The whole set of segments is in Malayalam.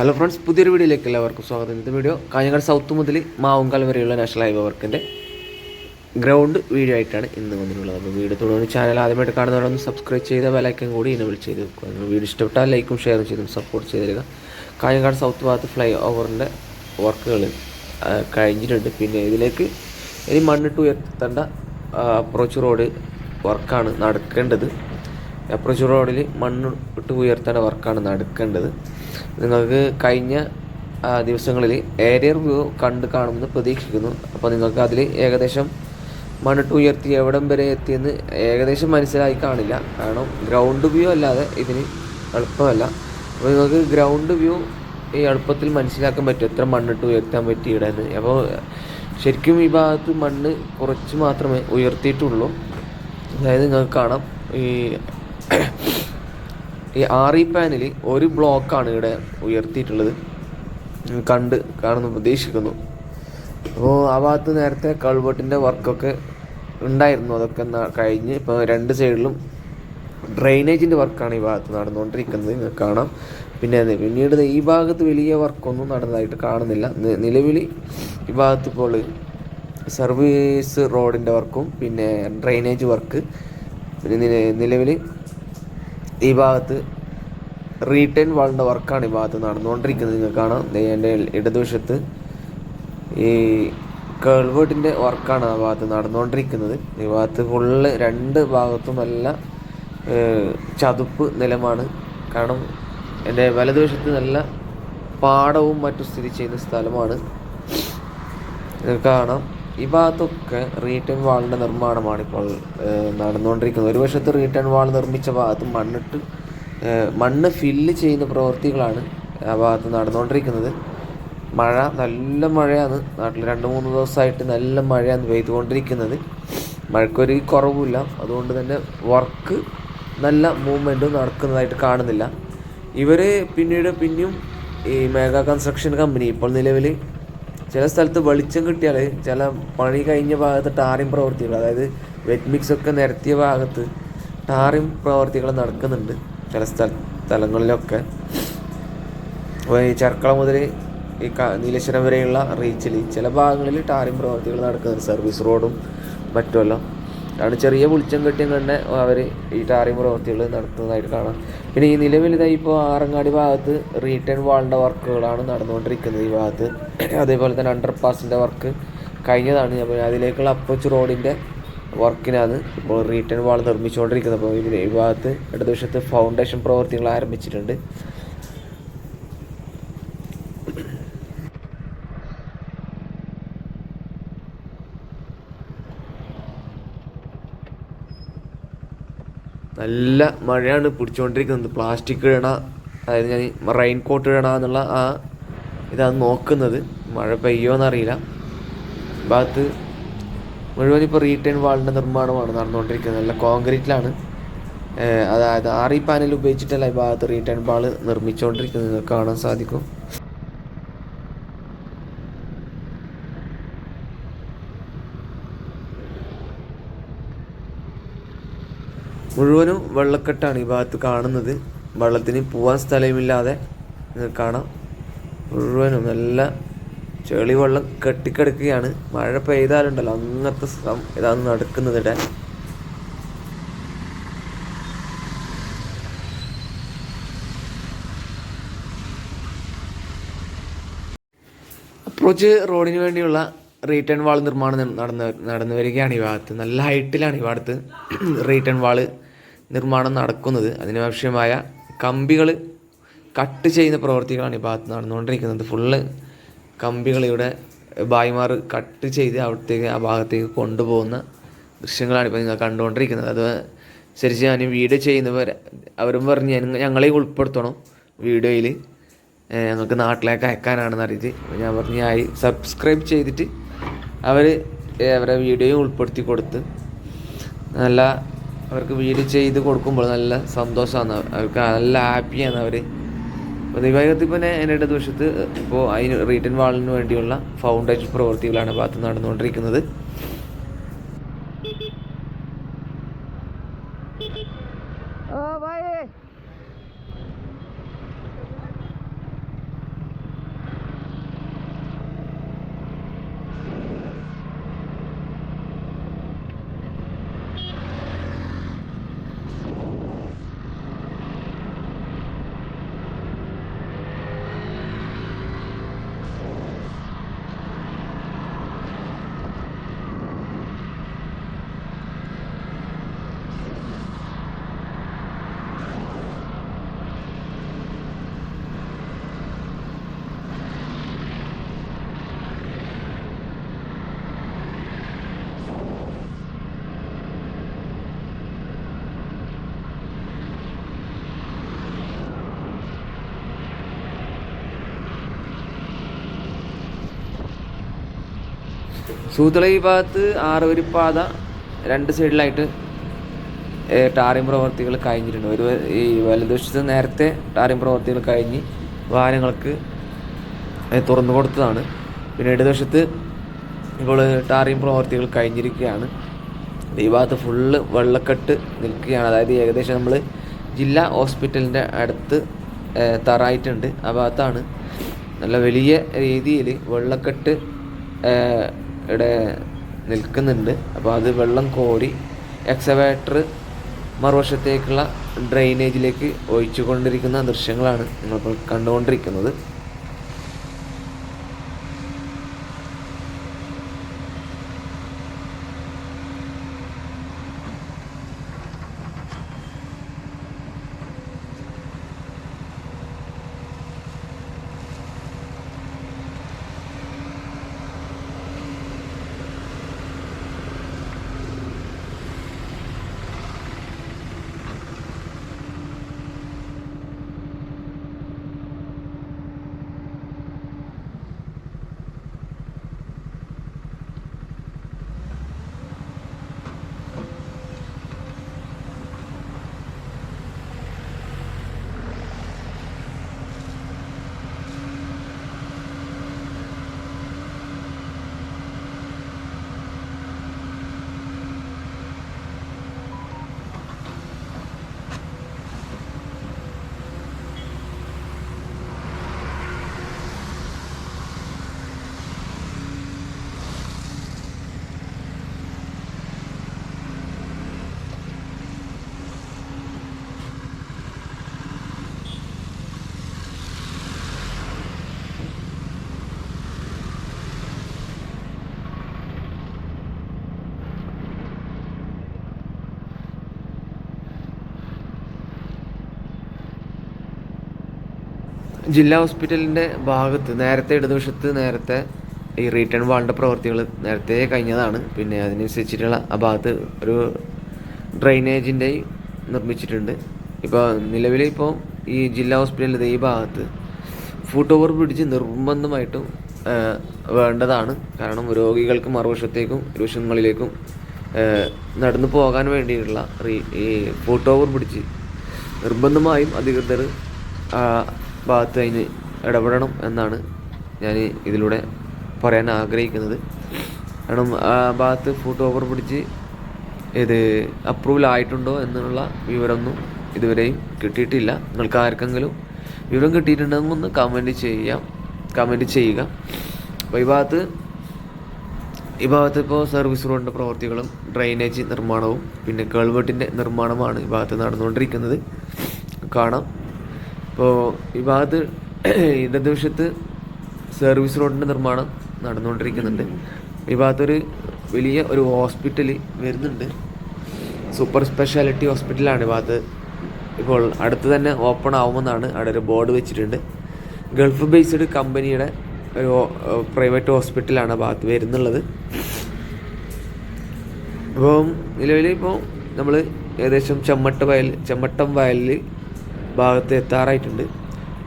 ഹലോ ഫ്രണ്ട്സ് പുതിയൊരു വീഡിയോയിലേക്ക് എല്ലാവർക്കും സ്വാഗതം. ഇന്നത്തെ വീഡിയോ കാഞ്ഞങ്ങാട് സൗത്ത് മുതൽ മാവുങ്കാൽ വരെയുള്ള നാഷണൽ ഹൈവേ വർക്കിന്റെ ഗ്രൗണ്ട് വീഡിയോ ആയിട്ടാണ് ഇന്ന് വന്നിട്ടുള്ളത്. അപ്പോൾ വീഡിയോ തുടങ്ങുന്ന ചാനൽ ആദ്യമായിട്ട് കാണുന്നവരൊന്ന് സബ്സ്ക്രൈബ് ചെയ്ത ബെലൈക്കൻ കൂടി ഇനബിൾ ചെയ്ത് വെക്കുക. നിങ്ങൾ വീഡിയോ ഇഷ്ടപ്പെട്ടാൽ ലൈക്കും ഷെയറും ചെയ്തും സപ്പോർട്ട് ചെയ്ത് തരിക കാഞ്ഞങ്ങാട് സൗത്ത് ഭാഗത്ത് ഫ്ലൈ ഓവറിന്റെ വർക്കുകൾ കഴിഞ്ഞിട്ടുണ്ട്. പിന്നെ ഇതിലേക്ക് ഇനി മണ്ണിട്ട് ഉയർത്തേണ്ട അപ്രോച്ച് റോഡ് വർക്കാണ് നടക്കേണ്ടത്. അപ്രോച്ച് റോഡിൽ മണ്ണ് ഇട്ട് ഉയർത്തേണ്ട വർക്കാണ് നടക്കേണ്ടത്. നിങ്ങൾക്ക് കഴിഞ്ഞ ദിവസങ്ങളിൽ ഏരിയർ വ്യൂ കണ്ട് കാണുമെന്ന് പ്രതീക്ഷിക്കുന്നു. അപ്പോൾ നിങ്ങൾക്ക് അതിൽ ഏകദേശം മണ്ണിട്ട് ഉയർത്തി എവിടം വരെ എത്തിയെന്ന് ഏകദേശം മനസ്സിലായി കാണില്ല. കാരണം ഗ്രൗണ്ട് വ്യൂ അല്ലാതെ ഇതിന് എളുപ്പമല്ല. അപ്പോൾ നിങ്ങൾക്ക് ഗ്രൗണ്ട് വ്യൂ ഈ എളുപ്പത്തിൽ മനസ്സിലാക്കാൻ പറ്റും. എത്ര മണ്ണിട്ട് ഉയർത്താൻ പറ്റി നിന്ന് അപ്പോൾ ശരിക്കും ഈ ഭാഗത്ത് മണ്ണ് കുറച്ച് മാത്രമേ ഉയർത്തിയിട്ടുള്ളൂ. അതായത് നിങ്ങൾക്ക് കാണാം. ഈ ഈ ആർ ഇ പാനിൽ ഒരു ബ്ലോക്കാണ് ഇവിടെ ഉയർത്തിയിട്ടുള്ളത്. കണ്ട് കാണുന്നു പ്രതീക്ഷിക്കുന്നു. അപ്പോൾ ആ ഭാഗത്ത് നേരത്തെ കൾവെട്ടിന്റെ വർക്കൊക്കെ ഉണ്ടായിരുന്നു. അതൊക്കെ കഴിഞ്ഞ് ഇപ്പോൾ രണ്ട് സൈഡിലും ഡ്രെയിനേജിന്റെ വർക്കാണ് ഈ ഭാഗത്ത് നടന്നുകൊണ്ടിരിക്കുന്നത്. നിങ്ങൾക്ക് കാണാം. പിന്നെ പിന്നീട് ഈ ഭാഗത്ത് വലിയ വർക്കൊന്നും നടന്നതായിട്ട് കാണുന്നില്ല. നിലവിൽ ഈ ഭാഗത്ത് ഇപ്പോൾ സർവീസ് റോഡിന്റെ വർക്കും പിന്നെ ഡ്രെയിനേജ് വർക്ക് പിന്നെ നിലവിൽ ഈ ഭാഗത്ത് റീറ്റേൺ വാളിന്റെ വർക്കാണ് ഈ ഭാഗത്ത് നടന്നുകൊണ്ടിരിക്കുന്നത്. നിങ്ങൾക്ക് കാണാം. എന്റെ ഇടതുവശത്ത് ഈ കേൾവേട്ടിന്റെ വർക്കാണ് ആ ഭാഗത്ത് നടന്നുകൊണ്ടിരിക്കുന്നത്. ഈ ഭാഗത്ത് ഫുള്ള് രണ്ട് ഭാഗത്തും നല്ല ചതുപ്പ് നിലമാണ്. കാരണം എന്റെ വലതുവശത്ത് നല്ല പാടവും മറ്റും സ്ഥിതി ചെയ്യുന്ന സ്ഥലമാണ്. കാണാം. ഈ ഭാഗത്തൊക്കെ റീറ്റൺ വാളിന്റെ നിർമ്മാണമാണ് ഇപ്പോൾ നടന്നുകൊണ്ടിരിക്കുന്നത്. ഒരു വശത്ത് റീറ്റേൺ വാൾ നിർമ്മിച്ച ഭാഗത്ത് മണ്ണിട്ട് മണ്ണ് ഫില്ല് ചെയ്യുന്ന പ്രവൃത്തികളാണ് ആ ഭാഗത്ത് നടന്നുകൊണ്ടിരിക്കുന്നത്. മഴ നല്ല മഴയാണ്. നാട്ടിൽ രണ്ട് മൂന്ന് ദിവസമായിട്ട് നല്ല മഴയാണ് പെയ്തുകൊണ്ടിരിക്കുന്നത്. മഴക്കൊരു കുറവുമില്ല. അതുകൊണ്ട് തന്നെ വർക്ക് നല്ല മൂവ്മെന്റും നടക്കുന്നതായിട്ട് കാണുന്നില്ല. ഇവർ പിന്നീട് പിന്നെയും ഈ മേഘ കൺസ്ട്രക്ഷൻ കമ്പനി ഇപ്പോൾ നിലവിൽ ചില സ്ഥലത്ത് വെളിച്ചം കിട്ടിയാൽ ചില പണി കഴിഞ്ഞ ഭാഗത്ത് ടാറിങ് പ്രവർത്തികൾ അതായത് വെറ്റ് മിക്സ് ഒക്കെ നിരത്തിയ ഭാഗത്ത് ടാറിങ് പ്രവർത്തികൾ നടക്കുന്നുണ്ട് ചില സ്ഥല സ്ഥലങ്ങളിലൊക്കെ. അപ്പോൾ ഈ ചർക്കള മുതൽ ഈ നീലേശ്വരം വരെയുള്ള റീച്ചിൽ ചില ഭാഗങ്ങളിൽ ടാറിങ് പ്രവർത്തികൾ നടക്കുന്നുണ്ട്. സർവീസ് റോഡും മറ്റുമെല്ലാം. കാരണം ചെറിയ വെളിച്ചം കെട്ടിയും തന്നെ അവർ ഈ ടാറി പ്രവർത്തികൾ നടത്തുന്നതായിട്ട് കാണാം. പിന്നെ ഈ നിലവിൽ ഇതാ ഇപ്പോൾ ആറങ്ങാടി ഭാഗത്ത് റീറ്റേൺ വാളിന്റെ വർക്കുകളാണ് നടന്നുകൊണ്ടിരിക്കുന്നത് ഈ ഭാഗത്ത്. അതേപോലെ തന്നെ അണ്ടർ പാസിന്റെ വർക്ക് കഴിഞ്ഞതാണ്. അപ്പോൾ അതിലേക്കുള്ള അപ്രോച്ച് റോഡിന്റെ വർക്കിനാണ് ഇപ്പോൾ റീറ്റേൺ വാൾ നിർമ്മിച്ചുകൊണ്ടിരിക്കുന്നത്. അപ്പോൾ ഈ ഭാഗത്ത് ഇടതുവശത്ത് ഫൗണ്ടേഷൻ പ്രവർത്തികൾ ആരംഭിച്ചിട്ടുണ്ട്. നല്ല മഴയാണ് പിടിച്ചുകൊണ്ടിരിക്കുന്നത് പ്ലാസ്റ്റിക് ഇടണ അതായത് ഞാൻ റെയിൻ കോട്ട് ഇടണ എന്നുള്ള ആ ഇതാണ് നോക്കുന്നത്. മഴ പെയ്യോന്നറിയില്ല ഭാഗത്ത് മുഴുവൻ ഇപ്പോൾ റീറ്റേൺ വാളിന്റെ നിർമ്മാണമാണ് നടന്നുകൊണ്ടിരിക്കുന്നത്. നല്ല കോൺക്രീറ്റിലാണ് അതായത് ആറി പാനൽ ഉപയോഗിച്ചിട്ടല്ല ഈ ഭാഗത്ത് റീറ്റേൺ വാൾ നിർമ്മിച്ചുകൊണ്ടിരിക്കുന്നത് കാണാൻ സാധിക്കും. മുഴുവനും വെള്ളക്കെട്ടാണ് ഈ ഭാഗത്ത് കാണുന്നത്. വെള്ളത്തിന് പോവാൻ സ്ഥലമില്ലാതെ കാണാം. മുഴുവനും നല്ല ചെളി വെള്ളം കെട്ടിക്കിടക്കുകയാണ്. മഴ പെയ്താലുണ്ടല്ലോ അങ്ങനത്തെ ഇതാണ് നടക്കുന്നത് അപ്രോച്ച് റോഡിന് വേണ്ടിയുള്ള റീറ്റേൺ വാൾ നിർമ്മാണം നടന്ന് നടന്നു വരികയാണ് ഈ ഭാഗത്ത്. നല്ല ഹൈറ്റിലാണ് ഈ ഭാഗത്ത്. റീറ്റേൺ വാൾ നിർമ്മാണം നടക്കുന്നത് അതിനാവശ്യമായ കമ്പികൾ കട്ട് ചെയ്യുന്ന പ്രവൃത്തികളാണ് ഈ ഭാഗത്ത് നടന്നുകൊണ്ടിരിക്കുന്നത്. ഫുള്ള് കമ്പികൾ ഇവിടെ കട്ട് ചെയ്ത് അവിടത്തേക്ക് ആ ഭാഗത്തേക്ക് കൊണ്ടുപോകുന്ന ദൃശ്യങ്ങളാണ് ഇപ്പോൾ നിങ്ങൾ കണ്ടുകൊണ്ടിരിക്കുന്നത്. അത് ശരിച്ച് ഞാൻ വീഡിയോ ചെയ്യുന്നവർ അവരും പറഞ്ഞ് ഞങ്ങളെ ഉൾപ്പെടുത്തണം വീഡിയോയിൽ ഞങ്ങൾക്ക് നാട്ടിലേക്ക് അയക്കാനാണെന്ന് അറിയിച്ച് ഞാൻ പറഞ്ഞ് ആയി സബ്സ്ക്രൈബ് ചെയ്തിട്ട് അവർ അവരെ വീഡിയോയും ഉൾപ്പെടുത്തി കൊടുത്ത് നല്ല അവർക്ക് വീട് ചെയ്ത് കൊടുക്കുമ്പോൾ നല്ല സന്തോഷമാണ്. അവർക്ക് നല്ല ഹാപ്പിയാണ് അവർ ദൈവത്തിൽ പിന്നെ എന്റെ ഇടത് വശത്ത് ഇപ്പോൾ അതിന് റീറ്റേൺ വാളിന് വേണ്ടിയുള്ള ഫൗണ്ടേഷൻ പ്രവൃത്തികളാണ് ഭാഗത്ത് നടന്നുകൊണ്ടിരിക്കുന്നത്. സൂത്തള ഈ ഭാഗത്ത് ആറുവരിപ്പാത രണ്ട് സൈഡിലായിട്ട് ടാറിംഗ് പ്രവർത്തികൾ കഴിഞ്ഞിട്ടുണ്ട്. ഒരു ഈ വലതുവശത്ത് നേരത്തെ ടാറിംഗ് പ്രവർത്തികൾ കഴിഞ്ഞ് വാഹനങ്ങൾക്ക് തുറന്നു കൊടുത്തതാണ്. പിന്നെ ഇടതുവശത്ത് ഇപ്പോൾ ടാറിംഗ് പ്രവർത്തികൾ കഴിഞ്ഞിരിക്കുകയാണ്. ഈ ഭാഗത്ത് ഫുള്ള് വെള്ളക്കെട്ട് നിൽക്കുകയാണ്. അതായത് ഏകദേശം നമ്മൾ ജില്ലാ ഹോസ്പിറ്റലിന്റെ അടുത്ത് തറായിട്ടുണ്ട് ആ ഭാഗത്താണ് നല്ല വലിയ രീതിയിൽ വെള്ളക്കെട്ട് ഇവിടെ നിൽക്കുന്നുണ്ട്. അപ്പോൾ അത് വെള്ളം കോരി എക്സവേറ്റർ മറുവശത്തേക്കുള്ള ഡ്രെയിനേജിലേക്ക് ഒഴിച്ചു കൊണ്ടിരിക്കുന്ന ദൃശ്യങ്ങളാണ് നിങ്ങളിപ്പോൾ കണ്ടുകൊണ്ടിരിക്കുന്നത്. ജില്ലാ ഹോസ്പിറ്റലിന്റെ ഭാഗത്ത് നേരത്തെ ഇടതുവശത്ത് നേരത്തെ ഈ റീട്ടേൺ വാളിന്റെ പ്രവർത്തികൾ നേരത്തെ കഴിഞ്ഞതാണ്. പിന്നെ അതിനനുസരിച്ചിട്ടുള്ള ആ ഭാഗത്ത് ഒരു ഡ്രൈനേജിന്റെ നിർമ്മിച്ചിട്ടുണ്ട്. ഇപ്പോൾ നിലവിൽ ഇപ്പോൾ ഈ ജില്ലാ ഹോസ്പിറ്റലിന്റെ ഈ ഭാഗത്ത് ഫുട് ഓവർ ബ്രിഡ്ജ് നിർബന്ധമായിട്ടും വേണ്ടതാണ്. കാരണം രോഗികൾക്ക് മറുവശത്തേക്കും ഇരുവശങ്ങളിലേക്കും നടന്നു പോകാൻ വേണ്ടിയിട്ടുള്ള ഈ ഫുട് ഓവർ ബ്രിഡ്ജ് നിർബന്ധമായും അധികൃതർ ഭാഗത്ത് അതിന് ഇടപെടണം എന്നാണ് ഞാൻ ഇതിലൂടെ പറയാൻ ആഗ്രഹിക്കുന്നത്. കാരണം ആ ഭാഗത്ത് ഫോട്ടോ ഓവർ പിടിച്ച് ഇത് അപ്രൂവൽ ആയിട്ടുണ്ടോ എന്നുള്ള വിവരമൊന്നും ഇതുവരെയും കിട്ടിയിട്ടില്ല. നിങ്ങൾക്ക് ആർക്കെങ്കിലും വിവരം കിട്ടിയിട്ടുണ്ടെങ്കിൽ ഒന്ന് കമന്റ് ചെയ്യാം. കമന്റ് ചെയ്യുക. അപ്പോൾ ഈ ഭാഗത്ത് ഈ ഭാഗത്ത് ഇപ്പോൾ സർവീസ് റോഡിന്റെ പ്രവർത്തികളും ഡ്രൈനേജ് നിർമ്മാണവും പിന്നെ കേൾവെട്ടിന്റെ നിർമ്മാണമാണ് ഈ ഭാഗത്ത് നടന്നുകൊണ്ടിരിക്കുന്നത്. കാണാം. ഇപ്പോൾ ഈ ഭാഗത്ത് ഇടതുവശത്ത് സർവീസ് റോഡിന്റെ നിർമ്മാണം നടന്നുകൊണ്ടിരിക്കുന്നുണ്ട്. ഈ ഭാഗത്തൊരു വലിയ ഒരു ഹോസ്പിറ്റൽ വരുന്നുണ്ട്. സൂപ്പർ സ്പെഷ്യാലിറ്റി ഹോസ്പിറ്റലാണ് ഈ ഭാഗത്ത്. ഇപ്പോൾ അടുത്ത് തന്നെ ഓപ്പൺ ആവുമെന്നാണ് അവിടെ ഒരു ബോർഡ് വെച്ചിട്ടുണ്ട്. ഗൾഫ് ബേസ്ഡ് കമ്പനിയുടെ ഒരു പ്രൈവറ്റ് ഹോസ്പിറ്റലാണ് ഭാഗത്ത് വരുന്നുള്ളത്. അപ്പം നിലവിൽ ഇപ്പോൾ നമ്മൾ ഏകദേശം ചെമ്മട്ട വയൽ ചെമ്മട്ടം വയലിൽ ഭാഗത്ത് എത്താറായിട്ടുണ്ട്.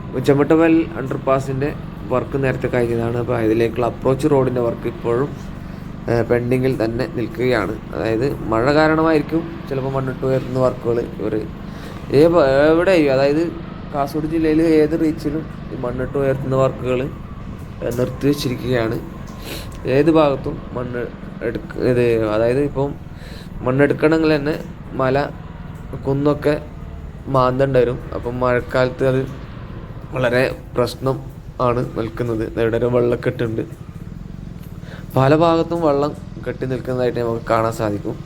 അപ്പോൾ ചെമ്മട്ട വയൽ അണ്ടർപാസിന്റെ വർക്ക് നേരത്തെ കഴിഞ്ഞതാണ്. അപ്പോൾ അതിലേക്കുള്ള അപ്രോച്ച് റോഡിന്റെ വർക്ക് ഇപ്പോഴും പെൻഡിങ്ങിൽ തന്നെ നിൽക്കുകയാണ്. അതായത് മഴ കാരണമായിരിക്കും ചിലപ്പോൾ മണ്ണിട്ട് ഉയർത്തുന്ന വർക്കുകൾ ഇവർ ഏ എവിടെയും അതായത് കാസർഗോഡ് ജില്ലയിൽ ഏത് റീച്ചിലും ഈ മണ്ണിട്ട് ഉയർത്തുന്ന വർക്കുകൾ നിർത്തി വച്ചിരിക്കുകയാണ്. ഏത് ഭാഗത്തും മണ്ണ് എടുക്ക ഇത് അതായത് ഇപ്പം മണ്ണെടുക്കണമെങ്കിൽ തന്നെ മല കുന്നൊക്കെ മാന്തേണ്ടി വരും അപ്പം മഴക്കാലത്ത് അത് വളരെ പ്രശ്നം ആണ് നിൽക്കുന്നത്. ഇവിടെ വെള്ളക്കെട്ടുണ്ട് പല ഭാഗത്തും വെള്ളം കെട്ടി നിൽക്കുന്നതായിട്ട് നമുക്ക് കാണാൻ സാധിക്കും.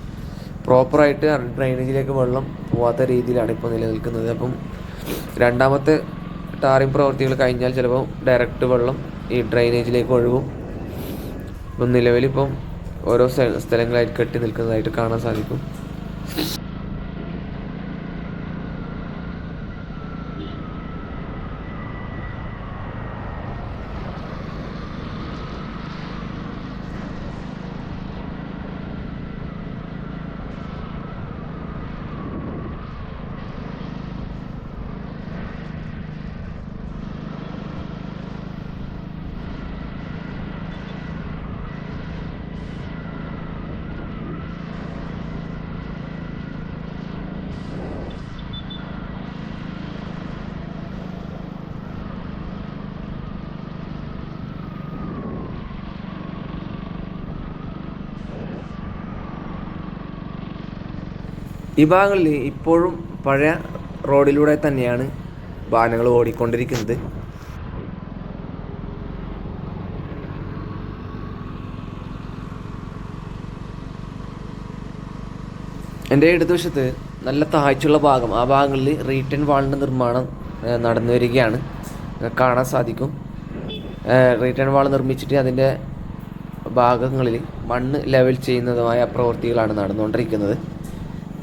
പ്രോപ്പറായിട്ട് ഡ്രൈനേജിലേക്ക് വെള്ളം പോവാത്ത രീതിയിലാണ് ഇപ്പോൾ നിലനിൽക്കുന്നത്. അപ്പം രണ്ടാമത്തെ ടാറിംഗ് പ്രവൃത്തികൾ കഴിഞ്ഞാൽ ചിലപ്പോൾ ഡയറക്റ്റ് വെള്ളം ഈ ഡ്രൈനേജിലേക്ക് ഒഴുകും. ഇപ്പം നിലവിലിപ്പം ഓരോ സ്ഥ- സ്ഥലങ്ങളായിട്ട് കെട്ടി നിൽക്കുന്നതായിട്ട് കാണാൻ സാധിക്കും. ഈ ഭാഗങ്ങളിൽ ഇപ്പോഴും പഴയ റോഡിലൂടെ തന്നെയാണ് വാഹനങ്ങൾ ഓടിക്കൊണ്ടിരിക്കുന്നത്. എന്റെ ഇടതുവശത്ത് നല്ല താഴ്ചയുള്ള ഭാഗം ആ ഭാഗങ്ങളിൽ റീറ്റേൺ വാളിന്റെ നിർമ്മാണം നടന്നു വരികയാണ്. കാണാൻ സാധിക്കും. റീറ്റേൺ വാൾ നിർമ്മിച്ചിട്ട് അതിന്റെ ഭാഗങ്ങളിൽ മണ്ണ് ലെവൽ ചെയ്യുന്നതുമായ പ്രവൃത്തികളാണ് നടന്നുകൊണ്ടിരിക്കുന്നത്.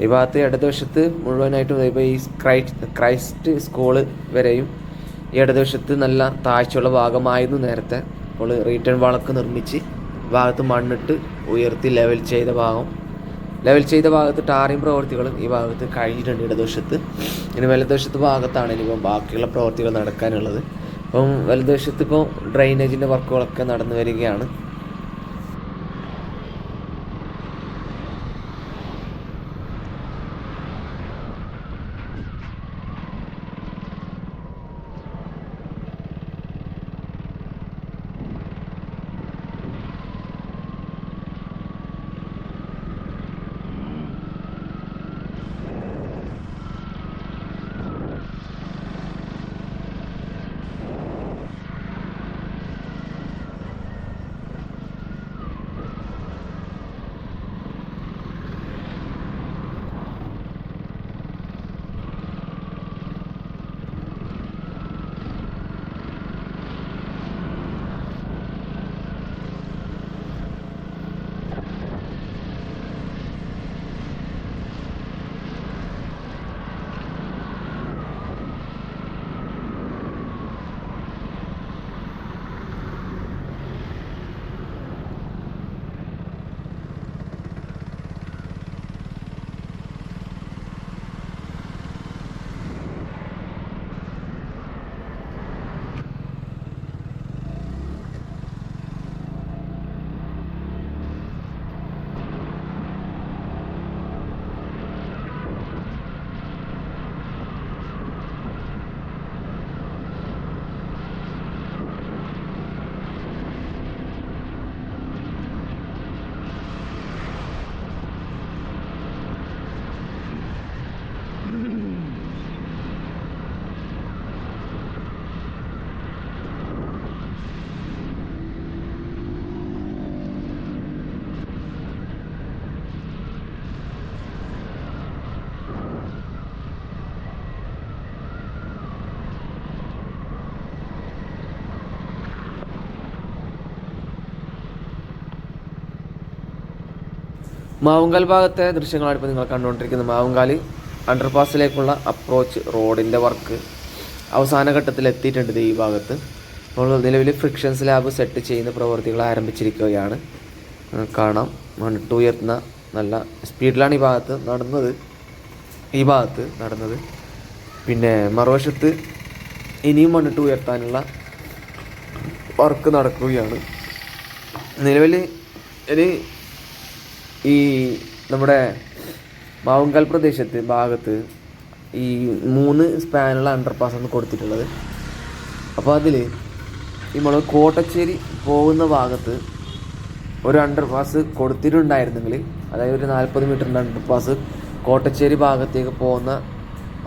ഈ ഭാഗത്ത് ഇടതുവശത്ത് മുഴുവനായിട്ടും ഇപ്പോൾ ഈ ക്രൈസ്റ്റ് ക്രൈസ്റ്റ് സ്കൂൾ വരെയും ഈ ഇടതുവശത്ത് നല്ല താഴ്ചയുള്ള ഭാഗമായിരുന്നു നേരത്തെ. അപ്പോൾ റീറ്റേൺ വളക്ക് നിർമ്മിച്ച് ഭാഗത്ത് മണ്ണിട്ട് ഉയർത്തി ലെവൽ ചെയ്ത ഭാഗം. ലെവൽ ചെയ്ത ഭാഗത്ത് ടാറിങ് പ്രവൃത്തികളും ഈ ഭാഗത്ത് കഴിഞ്ഞിട്ടുണ്ട് ഇടതുവശത്ത്. ഇനി വലതുവശത്ത് ഭാഗത്താണ് ഇനിയിപ്പം ബാക്കിയുള്ള പ്രവൃത്തികൾ നടക്കാനുള്ളത്. അപ്പം വലതുവശത്ത് ഇപ്പോൾ ഡ്രൈനേജിന്റെ വർക്കുകളൊക്കെ നടന്നു വരികയാണ്. മാവുങ്കാൽ ഭാഗത്തെ ദൃശ്യങ്ങളാണ് ഇപ്പോൾ നിങ്ങൾ കണ്ടുകൊണ്ടിരിക്കുന്നത്. മാവുങ്കാൽ അണ്ടർപാസിലേക്കുള്ള അപ്രോച്ച് റോഡിന്റെ വർക്ക് അവസാന ഘട്ടത്തിൽ എത്തിയിട്ടുണ്ട് ഈ ഭാഗത്ത്. നമ്മൾ നിലവിൽ ഫ്രിക്ഷൻ സ്ലാബ് സെറ്റ് ചെയ്യുന്ന പ്രവൃത്തികൾ ആരംഭിച്ചിരിക്കുകയാണ്. കാണാം. മണ്ണിട്ട് ഉയർത്തുന്ന നല്ല സ്പീഡിലാണ് ഈ ഭാഗത്ത് നടന്നത്. ഈ ഭാഗത്ത് നടന്നത്. പിന്നെ മറുവശത്ത് ഇനിയും മണ്ണിട്ട് ഉയർത്താനുള്ള വർക്ക് നടക്കുകയാണ്. നിലവിൽ ഇനി ഈ നമ്മുടെ മാവുങ്കൽ പ്രദേശത്ത് ഭാഗത്ത് ഈ മൂന്ന് സ്പാനുള്ള അണ്ടർപാസ് ആണ് കൊടുത്തിട്ടുള്ളത്. അപ്പോൾ അതിൽ നമ്മൾ കോട്ടച്ചേരി പോകുന്ന ഭാഗത്ത് ഒരു അണ്ടർപാസ് കൊടുത്തിട്ടുണ്ടായിരുന്നെങ്കിൽ അതായത് ഒരു നാൽപ്പത് മീറ്ററിന്റെ അണ്ടർപാസ് കോട്ടച്ചേരി ഭാഗത്തേക്ക് പോകുന്ന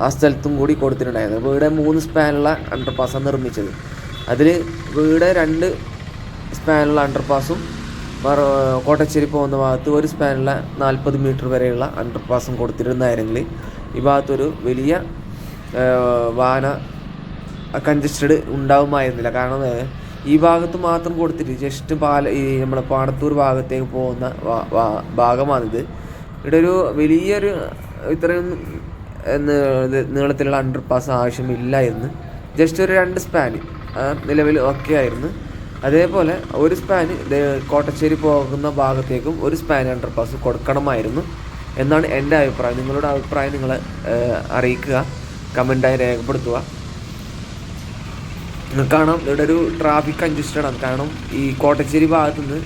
ആ സ്ഥലത്തും കൂടി കൊടുത്തിട്ടുണ്ടായിരുന്നു. അപ്പോൾ ഇവിടെ മൂന്ന് സ്പാനുള്ള അണ്ടർപാസ്സാണ് നിർമ്മിച്ചത്. അതിൽ ഇവിടെ രണ്ട് സ്പാനുള്ള അണ്ടർപാസും കോട്ടച്ചേരി പോകുന്ന ഭാഗത്ത് ഒരു സ്പാനുള്ള നാൽപ്പത് മീറ്റർ വരെയുള്ള അണ്ടർപാസും കൊടുത്തിരുന്നായിരുന്നെങ്കിൽ ഈ ഭാഗത്തൊരു വലിയ വാഹന കൺജസ്റ്റഡ് ഉണ്ടാവുമായിരുന്നില്ല. കാരണം ഈ ഭാഗത്ത് മാത്രം കൊടുത്തിട്ട് ജസ്റ്റ് പാല ഈ നമ്മുടെ പാടത്തൂർ ഭാഗത്തേക്ക് പോകുന്ന ഭാഗമാണിത്. ഇവിടെ ഒരു വലിയൊരു ഇത്രയും നീളത്തിലുള്ള അണ്ടർ പാസ് ആവശ്യമില്ലായിരുന്നു. ജസ്റ്റ് ഒരു രണ്ട് സ്പാൻ നിലവിൽ ഒക്കെ ആയിരുന്നു. അതേപോലെ ഒരു സ്പാൻ കോട്ടശ്ശേരി പോകുന്ന ഭാഗത്തേക്കും ഒരു സ്പാൻ അണ്ടർ പാസ് കൊടുക്കണമായിരുന്നു. എന്നാണ് എന്റെ അഭിപ്രായം. നിങ്ങളുടെ അഭിപ്രായം നിങ്ങൾ അറിയിക്കുക കമന്റായി രേഖപ്പെടുത്തുക. കാണാം ഇവിടെ ഒരു ട്രാഫിക് കൺജസ്റ്റഡ് ആണ്. കാരണം ഈ കോട്ടച്ചേരി ഭാഗത്തു നിന്ന്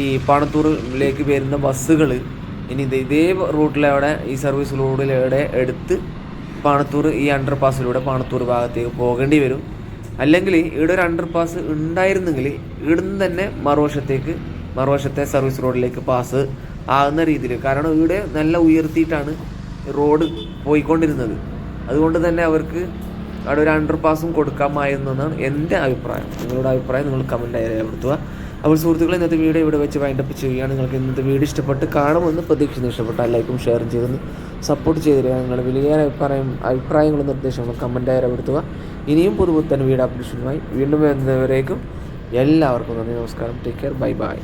ഈ പാണത്തൂറിലേക്ക് വരുന്ന ബസ്സുകൾ ഇനി ഇത് ഇതേ റൂട്ടിലൂടെ ഈ സർവീസ് റോഡിലൂടെ എടുത്ത് പാണത്തൂർ ഈ അണ്ടർ പാസിലൂടെ പാണത്തൂർ ഭാഗത്തേക്ക് പോകേണ്ടി വരും. അല്ലെങ്കിൽ ഇവിടെ ഒരു അണ്ടർ പാസ് ഉണ്ടായിരുന്നെങ്കിൽ ഇവിടുന്ന് തന്നെ മറുവശത്തേക്ക് മറുവശത്തെ സർവീസ് റോഡിലേക്ക് പാസ് ആകുന്ന രീതിയിൽ. കാരണം ഇവിടെ നല്ല ഉയർത്തിയിട്ടാണ് റോഡ് പോയിക്കൊണ്ടിരുന്നത്. അതുകൊണ്ട് തന്നെ അവർക്ക് അവിടെ ഒരു അണ്ടർ പാസും കൊടുക്കാമായിരുന്നു എന്നാണ് എന്റെ അഭിപ്രായം. നിങ്ങളുടെ അഭിപ്രായം നിങ്ങൾ കമന്റായി രേഖപ്പെടുത്തുക. അപ്പോൾ സുഹൃത്തുക്കളെ ഇന്നത്തെ വീഡിയോ ഇവിടെ വെച്ച് വൈൻഡപ്പ് ചെയ്യുകയാണ്. നിങ്ങൾക്ക് ഇന്നത്തെ വീഡിയോ ഇഷ്ടപ്പെട്ട് കാണുമെന്ന് പ്രതീക്ഷിക്കുന്നു. ഇഷ്ടപ്പെട്ടാൽ ലൈക്കും ഷെയറും ചെയ്തെന്ന് സപ്പോർട്ട് ചെയ്ത് തരിക. നിങ്ങളുടെ വലിയ അഭിപ്രായം അഭിപ്രായങ്ങളും നിർദ്ദേശങ്ങളും കമന്റായി രേഖപ്പെടുത്തുക. ഇനിയും പുതുപുത്തൻ വീഡിയോ അപ്ഡേഷനുമായി വീണ്ടും വരുന്നവരേക്കും എല്ലാവർക്കും നന്ദി നമസ്കാരം. Take care bye bye